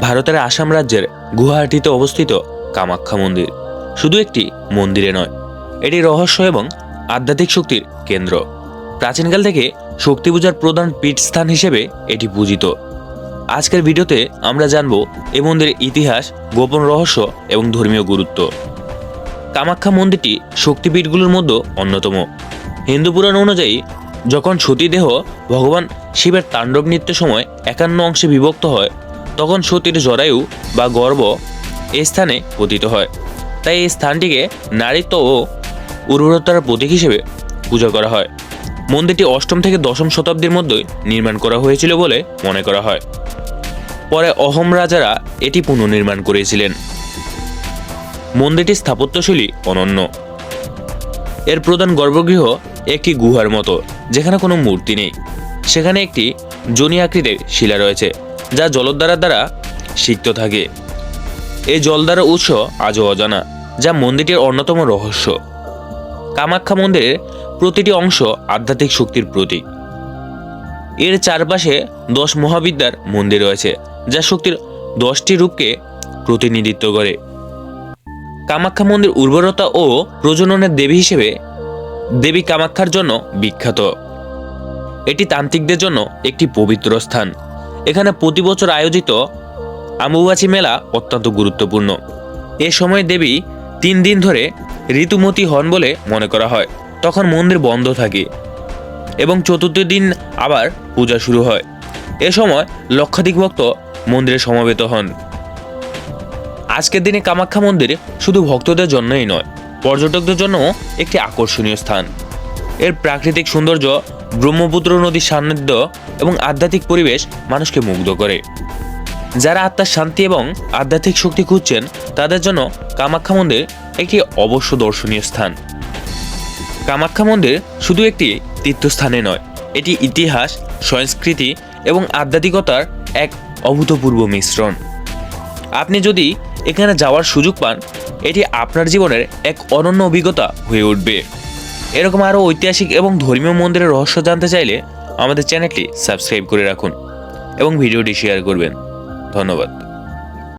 ভারতের আসাম রাজ্যের গুয়াহাটিতে অবস্থিত কামাখ্যা মন্দির। শুধু একটি মন্দিরে নয়, এটি রহস্য এবং আধ্যাত্মিক শক্তির কেন্দ্র। প্রাচীনকাল থেকে শক্তি পূজার প্রধান পীঠস্থান হিসেবে এটি পূজিত। আজকের ভিডিওতে আমরা জানব এ মন্দিরের ইতিহাস, গোপন রহস্য এবং ধর্মীয় গুরুত্ব। কামাখ্যা মন্দিরটি শক্তিপীঠগুলোর মধ্যে অন্যতম। হিন্দু পুরাণ অনুযায়ী, যখন সতীদেহ ভগবান শিবের তাণ্ডব নৃত্যের সময় একান্ন অংশে বিভক্ত হয় তখন সতীর জরায়ু বা গর্ভ এই স্থানে পতিত হয়। তাই এই স্থানটিকে নারীত্ব ও উর্বরতার প্রতীক হিসেবে পূজা করা হয়। মন্দিরটি অষ্টম থেকে দশম শতাব্দীর মধ্যে নির্মাণ করা হয়েছিল বলে মনে করা হয়। পরে অহোম রাজারা এটি পুনর্নির্মাণ করেছিলেন। মন্দিরটি স্থাপত্যশৈলী অনন্য। এর প্রধান গর্ভগৃহ একটি গুহার মতো, যেখানে কোনো মূর্তি নেই। সেখানে একটি জনি আকৃতির শিলা রয়েছে। যা জলদ্বারা দ্বারা সিক্ত থাকে। এই জলদ্বারা উৎস আজও অজানা, যা মন্দিরটির অন্যতম রহস্য। কামাখ্যা মন্দিরের প্রতিটি অংশ আধ্যাত্মিক শক্তির প্রতীক। এর চারপাশে দশ মহাবিদ্যার মন্দির রয়েছে, যা শক্তির দশটি রূপকে প্রতিনিধিত্ব করে। কামাখ্যা মন্দির উর্বরতা ও প্রজননের দেবী হিসেবে দেবী কামাখ্যার জন্য বিখ্যাত। এটি তান্ত্রিকদের জন্য একটি পবিত্র স্থান। এখানে প্রতি বছর আয়োজিত আম্বুবাচী মেলা অত্যন্ত গুরুত্বপূর্ণ। এ সময় দেবী তিন দিন ধরে ঋতুমতী হন বলে মনে করা হয়। তখন মন্দির বন্ধ থাকে এবং চতুর্থ দিন আবার পূজা শুরু হয়। এ সময় লক্ষাধিক ভক্ত মন্দিরে সমবেত হন। আজকের দিনে কামাখ্যা মন্দির শুধু ভক্তদের জন্যই নয়, পর্যটকদের জন্য একটি আকর্ষণীয় স্থান। এর প্রাকৃতিক সৌন্দর্য ব্রহ্মপুত্র নদীর সান্নিধ্য এবং আধ্যাত্মিক পরিবেশ মানুষকে মুগ্ধ করে। যারা আত্মার শান্তি এবং আধ্যাত্মিক শক্তি খুঁজছেন, তাদের জন্য কামাখ্যা মন্দির একটি অবশ্য দর্শনীয় স্থান। কামাখ্যা মন্দির শুধু একটি তীর্থস্থানে নয়, এটি ইতিহাস, সংস্কৃতি এবং আধ্যাত্মিকতার এক অভূতপূর্ব মিশ্রণ। আপনি যদি এখানে যাওয়ার সুযোগ পান, এটি আপনার জীবনের এক অনন্য অভিজ্ঞতা হয়ে উঠবে। এরকম আরও ঐতিহাসিক এবং ধর্মীয় মন্দিরের রহস্য জানতে চাইলে আমাদের চ্যানেলটি সাবস্ক্রাইব করে রাখুন এবং ভিডিওটি শেয়ার করবেন। ধন্যবাদ।